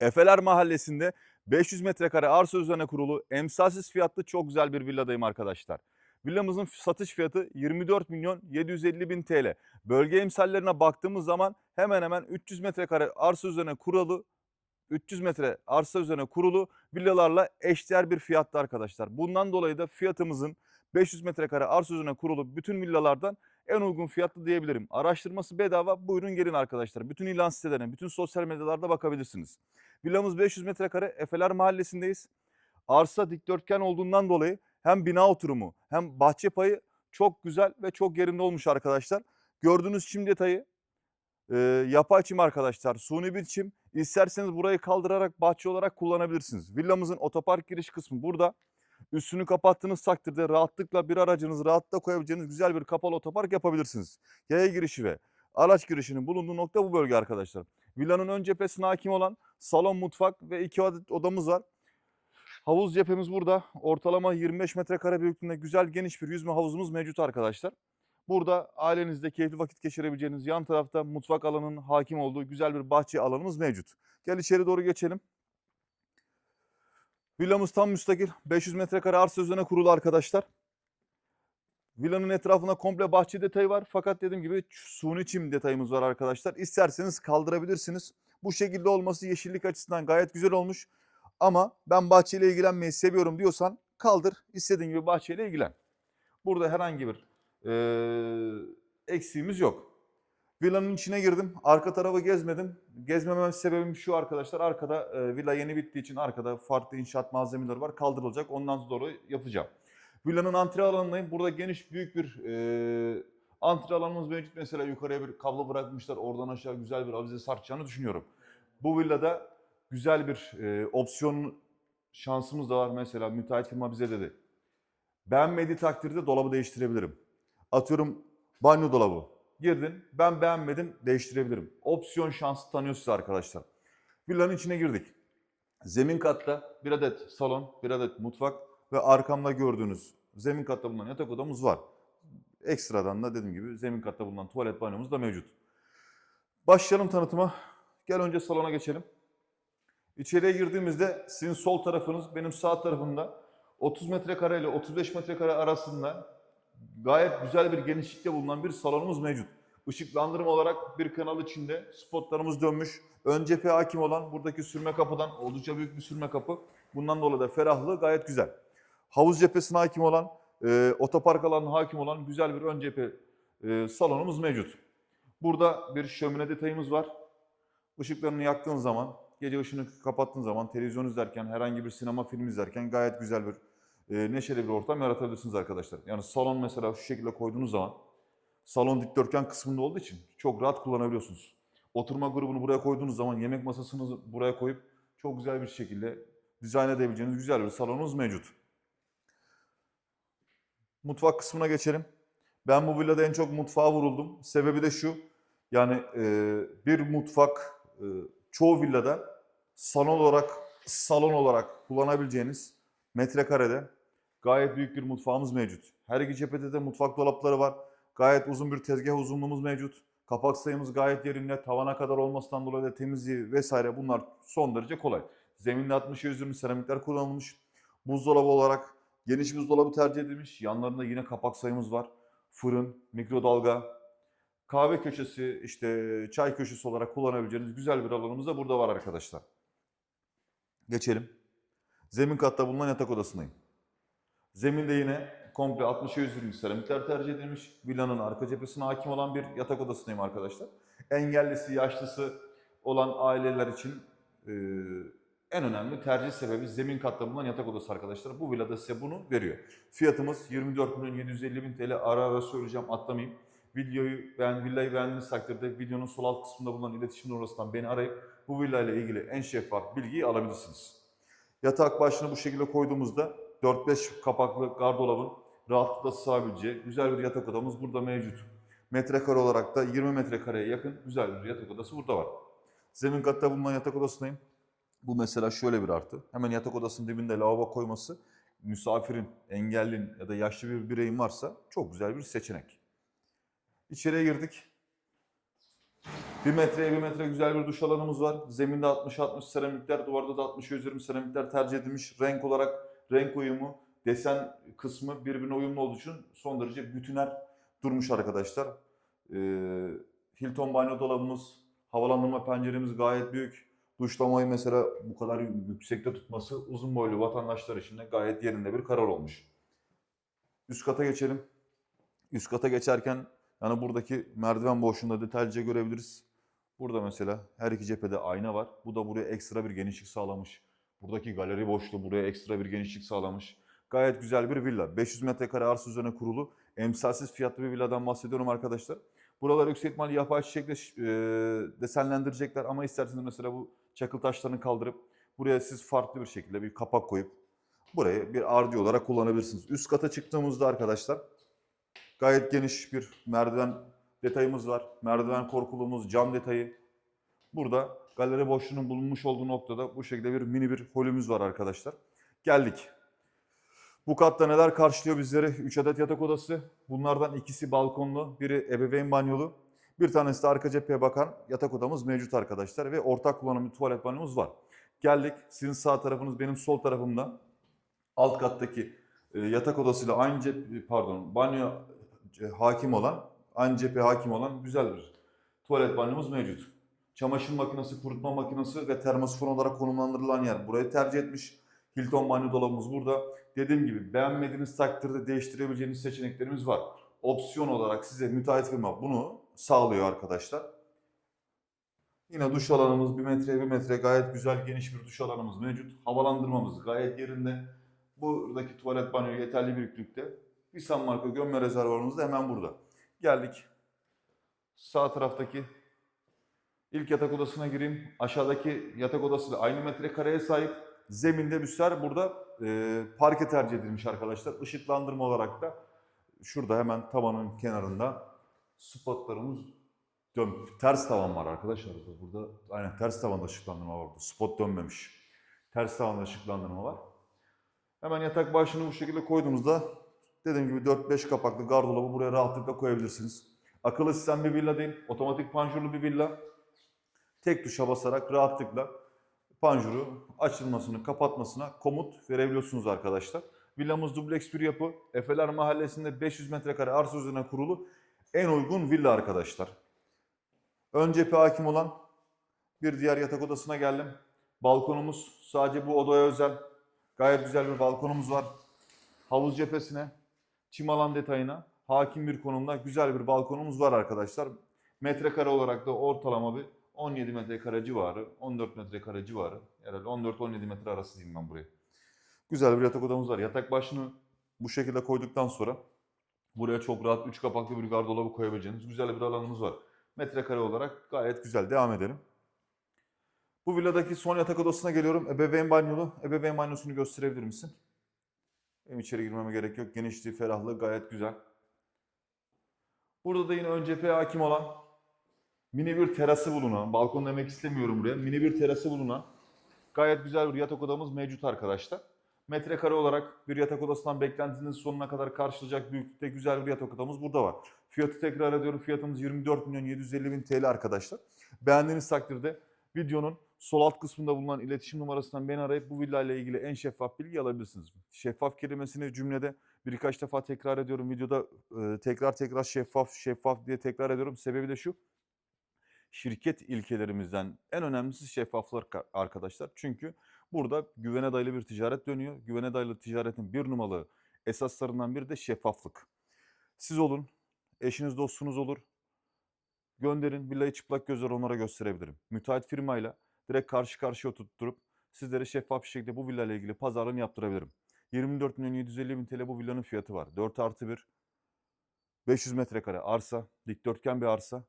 Efeler Mahallesi'nde 500 metrekare arsa üzerine kurulu emsalsiz fiyatlı çok güzel bir villadayım arkadaşlar. Villamızın satış fiyatı 24 milyon 750 bin TL. Bölge emsallerine baktığımız zaman hemen hemen 300 metrekare arsa üzerine kurulu 300 metre arsa üzerine kurulu villalarla eşdeğer bir fiyatta arkadaşlar. Bundan dolayı da fiyatımızın 500 metrekare arsa üzerine kurulu bütün villalardan en uygun fiyatlı diyebilirim. Araştırması bedava. Buyurun gelin arkadaşlar. Bütün ilan sitelerine, bütün sosyal medyalarda bakabilirsiniz. Villamız 500 metrekare Efeler Mahallesi'ndeyiz. Arsa dikdörtgen olduğundan dolayı hem bina oturumu hem bahçe payı çok güzel ve çok yerinde olmuş arkadaşlar. Gördüğünüz çim detayı e, yapay çim arkadaşlar. Suni bir çim. İsterseniz burayı kaldırarak bahçe olarak kullanabilirsiniz. Villamızın otopark giriş kısmı burada. Üstünü kapattığınız takdirde rahatlıkla bir aracınızı rahatlıkla koyabileceğiniz güzel bir kapalı otopark yapabilirsiniz. Yaya girişi ve araç girişinin bulunduğu nokta bu bölge arkadaşlar. Villanın ön cephesine hakim olan salon, mutfak ve iki adet odamız var. Havuz cephemiz burada. Ortalama 25 metrekare büyüklüğünde güzel geniş bir yüzme havuzumuz mevcut arkadaşlar. Burada ailenizde keyifli vakit geçirebileceğiniz yan tarafta mutfak alanının hakim olduğu güzel bir bahçe alanımız mevcut. Gel içeri doğru geçelim. Villamız tam müstakil. 500 metrekare arsa üzerine kurulu arkadaşlar. Villanın etrafında komple bahçe detayı var. Fakat dediğim gibi suni çim detayımız var arkadaşlar. İsterseniz kaldırabilirsiniz. Bu şekilde olması yeşillik açısından gayet güzel olmuş. Ama ben bahçeyle ilgilenmeyi seviyorum diyorsan kaldır. istediğin gibi bahçeyle ilgilen. Burada herhangi bir eee, eksiğimiz yok. Villanın içine girdim. Arka tarafı gezmedim. Gezmemem sebebim şu arkadaşlar. Arkada e, villa yeni bittiği için arkada farklı inşaat malzemeleri var. Kaldırılacak. Ondan sonra yapacağım. Villanın antre alanındayım. Burada geniş büyük bir e, antre alanımız mevcut. Mesela yukarıya bir kablo bırakmışlar. Oradan aşağı güzel bir avize sarkacağını düşünüyorum. Bu villada güzel bir e, opsiyon şansımız da var. Mesela müteahhit firma bize dedi. Beğenmediği takdirde dolabı değiştirebilirim. Atıyorum banyo dolabı. Girdin ben beğenmedim değiştirebilirim. Opsiyon şansı tanıyor size arkadaşlar. Villanın içine girdik. Zemin katta bir adet salon, bir adet mutfak ve arkamda gördüğünüz zemin katta bulunan yatak odamız var. Ekstradan da dediğim gibi zemin katta bulunan tuvalet banyomuz da mevcut. Başlayalım tanıtıma. Gel önce salona geçelim. İçeriye girdiğimizde sizin sol tarafınız benim sağ tarafımda 30 metrekare ile 35 metrekare arasında gayet güzel bir genişlikte bulunan bir salonumuz mevcut. Işıklandırma olarak bir kanal içinde spotlarımız dönmüş. Ön cephe hakim olan buradaki sürme kapıdan oldukça büyük bir sürme kapı. Bundan dolayı da ferahlığı gayet güzel. Havuz cephesine hakim olan, e, otopark alanına hakim olan güzel bir ön cephe e, salonumuz mevcut. Burada bir şömine detayımız var. Işıklarını yaktığın zaman, gece ışığını kapattığın zaman, televizyon izlerken, herhangi bir sinema filmi izlerken gayet güzel bir e, neşeli bir ortam yaratabilirsiniz arkadaşlar. Yani salon mesela şu şekilde koyduğunuz zaman salon dikdörtgen kısmında olduğu için çok rahat kullanabiliyorsunuz. Oturma grubunu buraya koyduğunuz zaman yemek masasını buraya koyup çok güzel bir şekilde dizayn edebileceğiniz güzel bir salonunuz mevcut. Mutfak kısmına geçelim. Ben bu villada en çok mutfağa vuruldum. Sebebi de şu. Yani e, bir mutfak e, çoğu villada salon olarak salon olarak kullanabileceğiniz metrekarede gayet büyük bir mutfağımız mevcut. Her iki cephede de mutfak dolapları var. Gayet uzun bir tezgah uzunluğumuz mevcut. Kapak sayımız gayet yerinde. Tavana kadar olmasından dolayı da temizliği vesaire bunlar son derece kolay. Zeminde 60 yüzümlü seramikler kullanılmış. Buzdolabı olarak geniş buzdolabı tercih edilmiş. Yanlarında yine kapak sayımız var. Fırın, mikrodalga, kahve köşesi, işte çay köşesi olarak kullanabileceğiniz güzel bir alanımız da burada var arkadaşlar. Geçelim. Zemin katta bulunan yatak odasındayım. Zeminde yine komple 60'a 120 seramikler tercih edilmiş. Villanın arka cephesine hakim olan bir yatak odasındayım arkadaşlar. Engellisi, yaşlısı olan aileler için e, en önemli tercih sebebi zemin katta bulunan yatak odası arkadaşlar. Bu villada size bunu veriyor. Fiyatımız 24 milyon 750 bin TL. Ara ara söyleyeceğim atlamayayım. Videoyu beğen, villayı beğendiğiniz takdirde videonun sol alt kısmında bulunan iletişim numarasından beni arayıp bu villa ile ilgili en şeffaf bilgiyi alabilirsiniz. Yatak başını bu şekilde koyduğumuzda 4-5 kapaklı gardırobun rahatlıkla sığabileceği güzel bir yatak odamız burada mevcut. Metrekare olarak da 20 metrekareye yakın güzel bir yatak odası burada var. Zemin katta bulunan yatak odasındayım. Bu mesela şöyle bir artı. Hemen yatak odasının dibinde lavabo koyması misafirin, engellin ya da yaşlı bir bireyin varsa çok güzel bir seçenek. İçeriye girdik. 1 metreye 1 metre güzel bir duş alanımız var. Zeminde 60-60 seramikler, duvarda da 60-120 seramikler tercih edilmiş. Renk olarak renk uyumu, desen kısmı birbirine uyumlu olduğu için son derece bütüner durmuş arkadaşlar. Ee, Hilton banyo dolabımız, havalandırma penceremiz gayet büyük. Duşlamayı mesela bu kadar yüksekte tutması uzun boylu vatandaşlar için de gayet yerinde bir karar olmuş. Üst kata geçelim. Üst kata geçerken yani buradaki merdiven boşluğunda detaylıca görebiliriz. Burada mesela her iki cephede ayna var. Bu da buraya ekstra bir genişlik sağlamış. Buradaki galeri boşluğu buraya ekstra bir genişlik sağlamış. Gayet güzel bir villa. 500 metrekare arsa üzerine kurulu. Emsalsiz fiyatlı bir villadan bahsediyorum arkadaşlar. Buraları yüksek ihtimalle yapay çiçekle e, desenlendirecekler ama isterseniz mesela bu çakıl taşlarını kaldırıp buraya siz farklı bir şekilde bir kapak koyup burayı bir ardi olarak kullanabilirsiniz. Üst kata çıktığımızda arkadaşlar gayet geniş bir merdiven detayımız var. Merdiven korkulumuz, cam detayı. Burada galeri boşluğunun bulunmuş olduğu noktada bu şekilde bir mini bir holümüz var arkadaşlar. Geldik. Bu katta neler karşılıyor bizleri? 3 adet yatak odası. Bunlardan ikisi balkonlu, biri ebeveyn banyolu. Bir tanesi de arka cepheye bakan yatak odamız mevcut arkadaşlar ve ortak kullanım tuvalet banyomuz var. Geldik. Sizin sağ tarafınız benim sol tarafımda. Alt kattaki e, yatak odasıyla aynı cep pardon banyo e, hakim olan aynı cepheye hakim olan güzel bir tuvalet banyomuz mevcut. Çamaşır makinesi, kurutma makinesi ve termosifon olarak konumlandırılan yer burayı tercih etmiş. Hilton banyo dolabımız burada. Dediğim gibi beğenmediğiniz takdirde değiştirebileceğiniz seçeneklerimiz var. Opsiyon olarak size müteahhit firma bunu sağlıyor arkadaşlar. Yine duş alanımız 1 metreye 1 metre gayet güzel geniş bir duş alanımız mevcut. Havalandırmamız gayet yerinde. Buradaki tuvalet banyo yeterli büyüklükte. Visan marka gömme rezervuarımız da hemen burada. Geldik. Sağ taraftaki ilk yatak odasına gireyim. Aşağıdaki yatak odası da aynı metrekareye sahip. Zeminde büser burada e, parke tercih edilmiş arkadaşlar. Işıklandırma olarak da şurada hemen tavanın kenarında spotlarımız dön ters tavan var arkadaşlar. Burada aynen ters tavanda ışıklandırma var burada. Spot dönmemiş. Ters tavanda ışıklandırma var. Hemen yatak başını bu şekilde koyduğumuzda dediğim gibi 4-5 kapaklı gardırobı buraya rahatlıkla koyabilirsiniz. Akıllı sistem bir villa değil, otomatik panjurlu bir villa. Tek tuşa basarak rahatlıkla panjuru açılmasını, kapatmasına komut verebiliyorsunuz arkadaşlar. Villamız dubleks bir yapı. Efeler Mahallesi'nde 500 metrekare arsa üzerine kurulu en uygun villa arkadaşlar. Ön cephe hakim olan bir diğer yatak odasına geldim. Balkonumuz sadece bu odaya özel. Gayet güzel bir balkonumuz var. Havuz cephesine, çim alan detayına hakim bir konumda güzel bir balkonumuz var arkadaşlar. Metrekare olarak da ortalama bir 17 metrekare civarı, 14 metrekare civarı. Herhalde 14-17 metre arası diyeyim ben buraya. Güzel bir yatak odamız var. Yatak başını bu şekilde koyduktan sonra buraya çok rahat 3 kapaklı bir gardırobı koyabileceğiniz güzel bir alanımız var. Metrekare olarak gayet güzel. Devam edelim. Bu villadaki son yatak odasına geliyorum. Ebeveyn banyolu. Ebeveyn banyosunu gösterebilir misin? Benim içeri girmeme gerek yok. Genişliği, ferahlığı gayet güzel. Burada da yine ön cepheye hakim olan mini bir terası bulunan, balkon demek istemiyorum buraya, mini bir terası bulunan gayet güzel bir yatak odamız mevcut arkadaşlar. Metrekare olarak bir yatak odasından beklentiniz sonuna kadar karşılayacak büyüklükte güzel bir yatak odamız burada var. Fiyatı tekrar ediyorum. Fiyatımız 24 milyon 750 bin TL arkadaşlar. Beğendiğiniz takdirde videonun sol alt kısmında bulunan iletişim numarasından beni arayıp bu villa ile ilgili en şeffaf bilgi alabilirsiniz. Şeffaf kelimesini cümlede birkaç defa tekrar ediyorum. Videoda e, tekrar tekrar şeffaf şeffaf diye tekrar ediyorum. Sebebi de şu. Şirket ilkelerimizden en önemlisi şeffaflık arkadaşlar. Çünkü burada güvene dayalı bir ticaret dönüyor. Güvene dayalı ticaretin bir numaralı esaslarından biri de şeffaflık. Siz olun, eşiniz dostunuz olur. Gönderin, villayı çıplak gözler onlara gösterebilirim. Müteahhit firmayla direkt karşı karşıya oturtturup sizlere şeffaf bir şekilde bu villa ile ilgili pazarlığını yaptırabilirim. 24 milyon 750 bin TL bu villanın fiyatı var. 4 artı 1, 500 metrekare arsa, dikdörtgen bir arsa.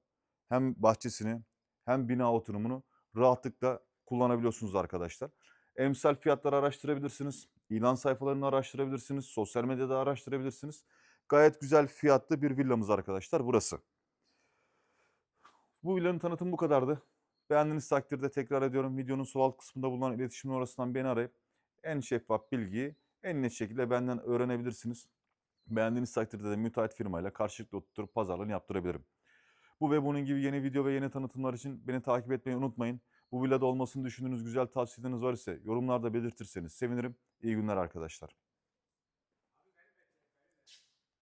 Hem bahçesini hem bina oturumunu rahatlıkla kullanabiliyorsunuz arkadaşlar. Emsal fiyatları araştırabilirsiniz. İlan sayfalarını araştırabilirsiniz. Sosyal medyada araştırabilirsiniz. Gayet güzel fiyatlı bir villamız arkadaşlar burası. Bu villanın tanıtımı bu kadardı. Beğendiğiniz takdirde tekrar ediyorum videonun sol alt kısmında bulunan iletişim numarasından beni arayıp en şeffaf bilgiyi en net şekilde benden öğrenebilirsiniz. Beğendiğiniz takdirde de müteahhit firmayla karşılıklı oturup pazarlığını yaptırabilirim. Bu ve bunun gibi yeni video ve yeni tanıtımlar için beni takip etmeyi unutmayın. Bu villada olmasını düşündüğünüz güzel tavsiyeleriniz var ise yorumlarda belirtirseniz sevinirim. İyi günler arkadaşlar.